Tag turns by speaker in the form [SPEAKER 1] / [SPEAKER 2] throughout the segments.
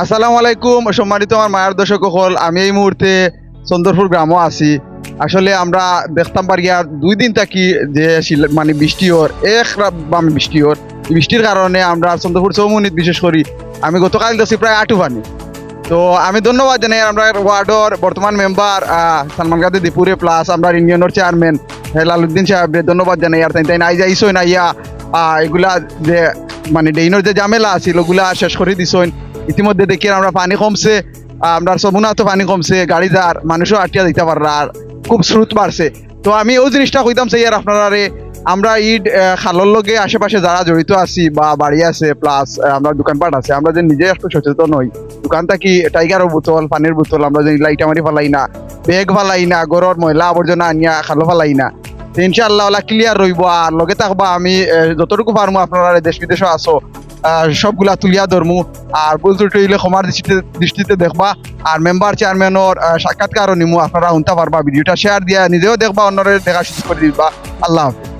[SPEAKER 1] আসসালামু আলাইকুম, সম্মানিত আমার মায়ের দর্শক হল আমি এই মুহূর্তে চন্দ্রপুর গ্রামও আছি। আসলে আমরা দেখতাম পারিয়া দুই দিন থাকি যে মানে বৃষ্টি ওর এক বামে বৃষ্টি ওর বৃষ্টির কারণে আমরা চন্দ্রপুর চৌমুনিত বিশেষ করি, আমি গতকাল দেখছি প্রায় আটু পানি তো আমি ধন্যবাদ জানাই আমরা ওয়ার্ডর বর্তমান মেম্বার সালমান গাদি দিপুরে প্লাস আমরা ইউনিয়নের চেয়ারম্যান লালুদ্দিন সাহেব ধন্যবাদ জানাই। আর তাই তাই নাই যাইছই না ইয়া এগুলা যে মানে ডেইনের যে ঝামেলা আছিল ওগুলা শেষ করে দিছই ইতিমধ্যে দেখি আমরা পানি কমছে আমরা সবুনা তো পানি কমছে গাড়ি যার মানুষও আটিয়া দিতে পাররা আর খুব স্রোত বাড়ছে। তো আমি ওই জিনিসটা কইতাম সেই আর আপনারা আমরা ঈদ খালর লগে আশেপাশে যারা জড়িত আছি বা বাড়ি আছে প্লাস আমরা দোকানপাট আছে আমরা যে নিজে একটু সচেতন হই। দোকান থাকি টাইগারও বোতল পানির বোতল আমরা যে লাইটা মারি ফালাই না বেগ ফালাই না গরর ময়লা আবর্জনা আনিয়া খালো ফালাই না। ইনশাআল্লাহ ক্লিয়ার রইব আর লগে থাকবা আমি যতটুকু পারমু আপনারা দেশ বিদেশও আহ, সবগুলা তুলিয়া ধরমু। আর ভুল ত্রুটি ক্ষমার দৃষ্টিতে দৃষ্টিতে দেখবা। আর মেম্বার চেয়ারম্যানের সাক্ষাৎকারও নিমু। আপনারা শুনতে পারবা, ভিডিওটা শেয়ার দিয়া নিজেও দেখবা অন্যরে দেখা সুযোগ করে দিবা। আল্লাহ হাফেজ।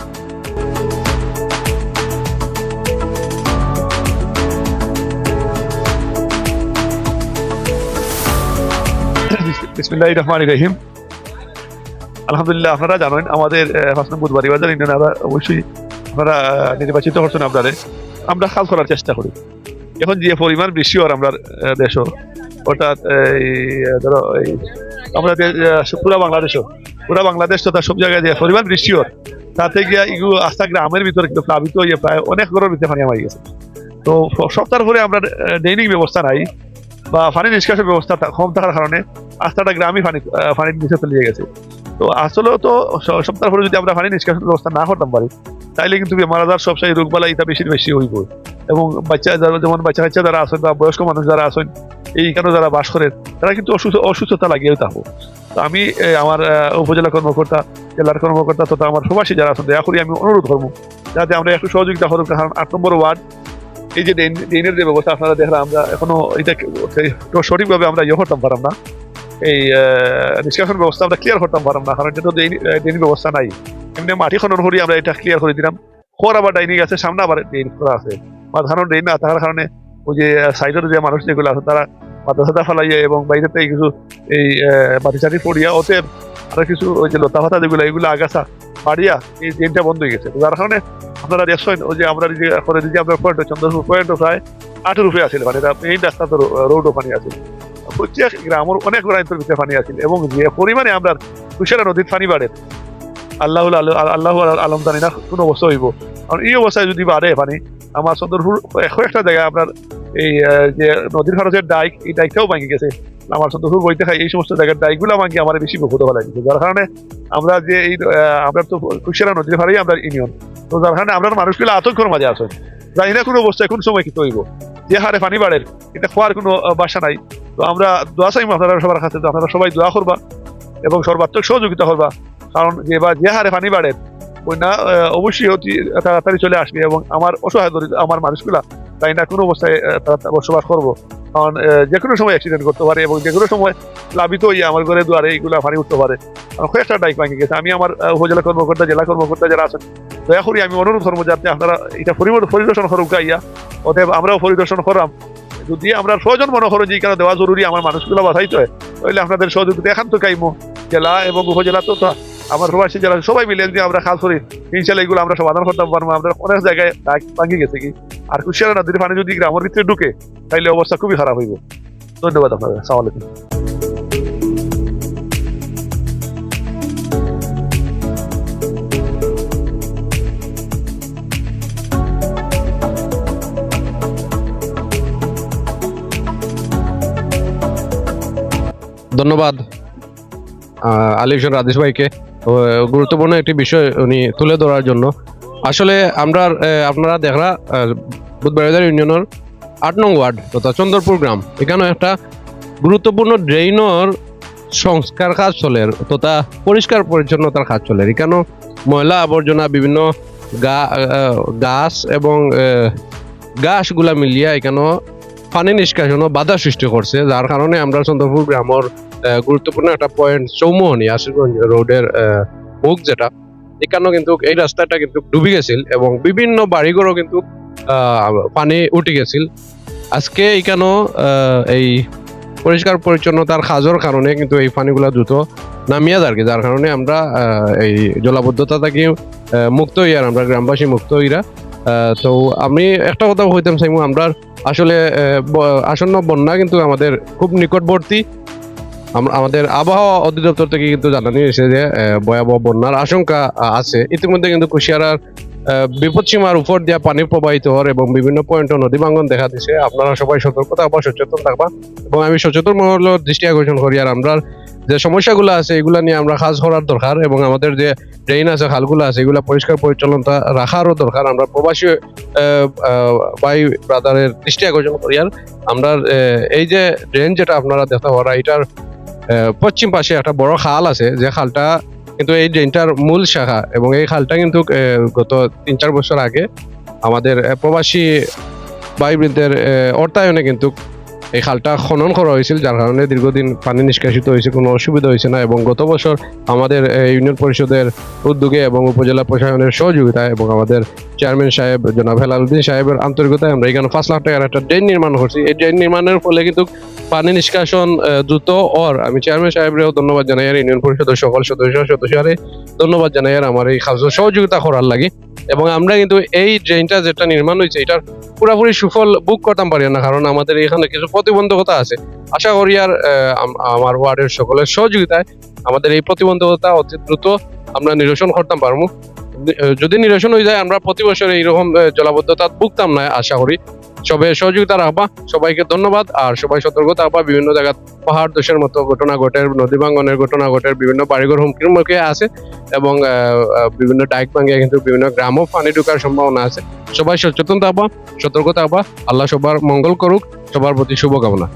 [SPEAKER 2] বিসমিল্লাহ রহমান রহিম। আলহামদুলিল্লাহ, আপনারা জানেন, আমাদের বুধবাড়ি বাজার ইউনিয়ন অবশ্যই আপনারা নির্বাচিত করছেন আপনারে আমরা কাজ করার চেষ্টা করি। এখন যে পরিমাণ বৃষ্টি হওয়ার আমরা দেশ অর্থাৎ এই ধরো, এই, আমরা পুরা বাংলাদেশও পুরা বাংলাদেশ তথা সব জায়গায় যে পরিমাণ বৃষ্টি হওয়ার তাতে গিয়া এগুলো আস্থা গ্রামের ভিতরে কিন্তু প্লাবিত হয়ে প্রায় অনেক ঘরের ভিতরে পানি আমার গেছে। তো সপ্তাহ পরে আমরা ডেইনিং ব্যবস্থা নাই বা পানি নিষ্কাশন ব্যবস্থা কম থাকার কারণে আস্থাটা গ্রামই পানি পানির নিচে চলে গেছে। তো আসলেও তো সপ্তাহ পরে যদি আমরা পানি নিষ্কাশন ব্যবস্থা না করতাম পারি তাইলে কিন্তু বেমার আজার সবসাই রোগ বালা এটা বেশি বেশি হইব। এবং বাচ্চা যারা যেমন বাচ্চা কাচ্চা যারা আছেন বা বয়স্ক মানুষ যারা আছেন এইখানে যারা বাস করেন তারা কিন্তু অসুস্থ অসুস্থতা লাগিয়ে থাকব। তো আমি আমার উপজেলা কর্মকর্তা, জেলার কর্মকর্তা তথা আমার প্রবাসী যারা আছেন, দয়া করি আমি অনুরোধ করব যাতে আমরা একটু সহযোগিতা করুক। কারণ আট নম্বর ওয়ার্ড, এই যে ড্রেন- ড্রেনের যে ব্যবস্থা আপনারা দেখলাম, আমরা এখনও এটা সঠিকভাবে আমরা ইয়ে করতাম পারলাম না। এই নিষ্কাশন ব্যবস্থা আমরা ক্লিয়ার করতাম পারলাম না, কারণ এটা তো ড্রেন ব্যবস্থা নাই। এমনি মাটি খনন করি, আমরা এটা ক্লিয়ার করে দিলাম। খোর আবার ডাইনিং আছে, সামনে আবার ড্রেন করা আছে। মাঝখানো ড্রেন না থাকার কারণে ওই যে সাইডের যে মানুষ যেগুলো আছে, তারা মাথা সাথা ফেলাইয়া এবং বাইরে থেকে কিছু এই মাটি চাটি পড়িয়া ওতে আরও কিছু ওই যে লতা ফাতা যেগুলো, এগুলো আগাছা পাড়িয়া এই ড্রেনটা বন্ধ হয়ে গেছে। যার কারণে আপনারা দেখছেন, ওই যে আমরা যে করে দিচ্ছি আপনার পয়েন্ট চন্দ্রপুর পয়েন্ট প্রায় আটের উপরে আছিল মানে এই রাস্তা তো রোড ওখানে আছে প্রত্যেক গ্রামের অনেক রাইতের ভিতরে পানি আছিল এবং যে পরিমাণে আমরা তুষারা নদীর পানি বাড়ে আল্লাহ আল্লাহ আলম জানি না কোন অবস্থা হইব। কারণ এই অবস্থায় যদি বাড়ে পানি আমার চন্দ্রপুর এশ একটা জায়গায় আপনার এই যে নদীর খরচের ডাইক, এই ডাইকটাও ভাঙি গেছে। আমার চন্দ্রপুর বইতে খাই, এই সমস্ত জায়গার ডাইকগুলো ভাঙি আমার বেশি বিপদ হওয়া লাগছে। যার কারণে আমরা যে এই আমরা তো কুশিয়ারা নদীর ফারেই আমরা ইউনিয়ন। তো যার কারণে আমরা মানুষগুলো আতঙ্কের মাঝে আসেন জানি না কোনো অবস্থায় কোন সময় কি হইব। যে হারে পানি বাড়ে, এটা খোয়ার কোনো বাসা নাই। তো আমরা দোয়া চাইব আপনারা সবার কাছে, তো আপনারা সবাই দোয়া করবা এবং সর্বাত্মক সহযোগিতা করবা। কারণ যে বা যে হারে পানি বাড়ে, ওই না অবশ্যই অতি তাড়াতাড়ি চলে আসবে এবং আমার অসহায় দরিদ্র, আমার মানুষগুলা তাই না কোনো অবস্থায় বসবাস করব। কারণ যে কোনো সময় অ্যাক্সিডেন্ট করতে পারে এবং যে কোনো সময় প্লাবিত হয়ে আমার ঘরে দুয়ারে এইগুলা পানি উঠতে পারে। কয়েকটা ডাইক ভাঙে গেছে। আমি আমার উপজেলা কর্মকর্তা, জেলা কর্মকর্তা যারা আছেন, দয়া করি আমি অনুরোধ করব যাতে আপনারা এটা পরিদর্শন করুক গাইয়া অতএব আমরাও পরিদর্শন করাম। যদি আমরা প্রয়োজন মনে করো যে এখানে দেওয়া জরুরি, আমার মানুষগুলো বাধাইতে হয়, তাহলে আপনাদের সহযোগিতা এখান তো কাইমো জেলা এবং উপজেলা তা আমার প্রবাসী জেলা সবাই মিলে যদি আমরা কাজ করি ইনশাল্লাহ এগুলো আমরা সমাধান করতে পারব। আমরা অনেক জায়গায় ভাঙি গেছে কি? আর কুশিয়ারা নদীর পানি যদি গ্রামের ভিতরে ঢুকে তাহলে অবস্থা খুবই খারাপ হইব। ধন্যবাদ আপনাদের। আসসালামু
[SPEAKER 3] ধন্যবাদ আলিফজন রাজেশ ভাইকে। গুরুত্বপূর্ণ একটি বিষয় উনি তুলে ধরার জন্য। আসলে আমরা আপনারা দেখরা বুধবাজার ইউনিয়নের আট নং ওয়ার্ড তথা চন্দ্রপুর গ্রাম। এখানে একটা গুরুত্বপূর্ণ ড্রেইনর সংস্কার কাজ চলে, তথা পরিষ্কার পরিচ্ছন্নতার কাজ চলে। এখানে ময়লা আবর্জনা, বিভিন্ন গা গাছ এবং গাছগুলা মিলিয়া এখানে পানি নিষ্কাশনও বাধা সৃষ্টি করছে, যার কারণে আমরা চন্দ্রপুর গ্রামের গুরুত্বপূর্ণ একটা পয়েন্ট চৌমোহনী আশিরগঞ্জ রোডের মুখ যেটা, এখানেও কিন্তু এই রাস্তাটা কিন্তু ডুবে গেছিল এবং বিভিন্ন বাড়িঘরও কিন্তু পানি উঠে গেছিল। আজকে এখানেও এই পরিষ্কার পরিচ্ছন্নতার কাজের কারণে কিন্তু এই পানিগুলা দ্রুত নামিয়া যার যার কারণে আমরা এই জলাবদ্ধতা থেকে মুক্ত হইয়ার আমরা গ্রামবাসী মুক্ত হইরা। তো আমি একটা কথা হইতাম চাইমু আমরা আসলে আসন্ন বন্যা কিন্তু আমাদের খুব নিকটবর্তী। আমাদের আবহাওয়া অধিদপ্তর থেকে কিন্তু জানানো হয়েছে যে ভয়াবহ বন্যার আশঙ্কা আছে। ইতিমধ্যে কিন্তু কুশিয়ারার বিপদসীমার উপর দিয়ে পানি প্রবাহিত হওয়ার এবং বিভিন্ন পয়েন্টে নদী ভাঙ্গন দেখা দিছে। আপনারা সবাই সতর্ক থাকবা সচেতন থাকবা এবং আমি সচেতন মহলের দৃষ্টি আকর্ষণ করি। আর আমরা যে সমস্যাগুলো আছে, এগুলা নিয়ে আমরা কাজ করার দরকার এবং আমাদের যে ড্রেন আছে, খালগুলো আছে, এগুলা পরিষ্কার পরিচ্ছন্নতা রাখারও দরকার। আমরা প্রবাসী ভাই ব্রাদারের দৃষ্টি আকর্ষণ করি আর আমরা এই যে ড্রেন যেটা আপনারা দেখতে পারা এটার পশ্চিম পাশে একটা বড় খাল আছে, যে খালটা কিন্তু এই ড্রেনটার মূল শাখা এবং এই খালটা কিন্তু গত তিন চার বছর আগে আমাদের প্রবাসী ভাই বৃদ্ধের অর্থায়নে কিন্তু এই খালটা খনন করা হয়েছিল, যার কারণে দীর্ঘদিন পানি নিষ্কাশিত হয়েছে, কোনো অসুবিধা হয়েছে না এবং গত বছর আমাদের ইউনিয়ন পরিষদের উদ্যোগে এবং উপজেলা প্রশাসনের সহযোগিতায় এবং আমাদের চেয়ারম্যান সাহেব জনাব হেলালুদ্দিন সাহেবের আন্তরিকতায় আমরা এখানে পাঁচ লাখ টাকার একটা ড্রেন নির্মাণ করছি। এই ড্রেন নির্মাণের ফলে কিন্তু পানি নিষ্কাশন দ্রুত ওর আমি চেয়ারম্যান সাহেবরেও ধন্যবাদ জানাই আর ইউনিয়ন পরিষদের সকল সদস্য সদস্যরে ধন্যবাদ জানাই আর আমার এই কাজ সহযোগিতা করার লাগে। এবং আমরা কিন্তু এই ড্রেনটা যেটা নির্মাণ হয়েছে, এটার পুরোপুরি সুফল বুক করতাম পারি না, কারণ আমাদের এখানে কিছু প্রতিবন্ধকতা আছে। আশা করি আর আমার ওয়ার্ডের সকলের সহযোগিতায় আমাদের এই প্রতিবন্ধকতা অতি দ্রুত আমরা নিরসন করতাম পারব। যদি নিরসন হয়ে যায়, আমরা প্রতি বছর এইরকম জলাবদ্ধতা ভুগতাম না, আশা করি। সবাই সহযোগিতা রাখবা। সবাইকে ধন্যবাদ। আর সবাই সতর্ক থাকবা। বিভিন্ন জায়গা পাহাড় দোষের মতো ঘটনা ঘটে, নদী ভাঙ্গনের ঘটনা ঘটে, বিভিন্ন বাড়িঘর হুমকির মুখে আছে এবং বিভিন্ন ডাইক ভাঙিয়ে কিন্তু বিভিন্ন গ্রামও পানি ঢুকার সম্ভাবনা আছে। সবাই সচেতন থাকবা, সতর্ক থাকবা। আল্লাহ সবার মঙ্গল করুক, সবার প্রতি শুভকামনা।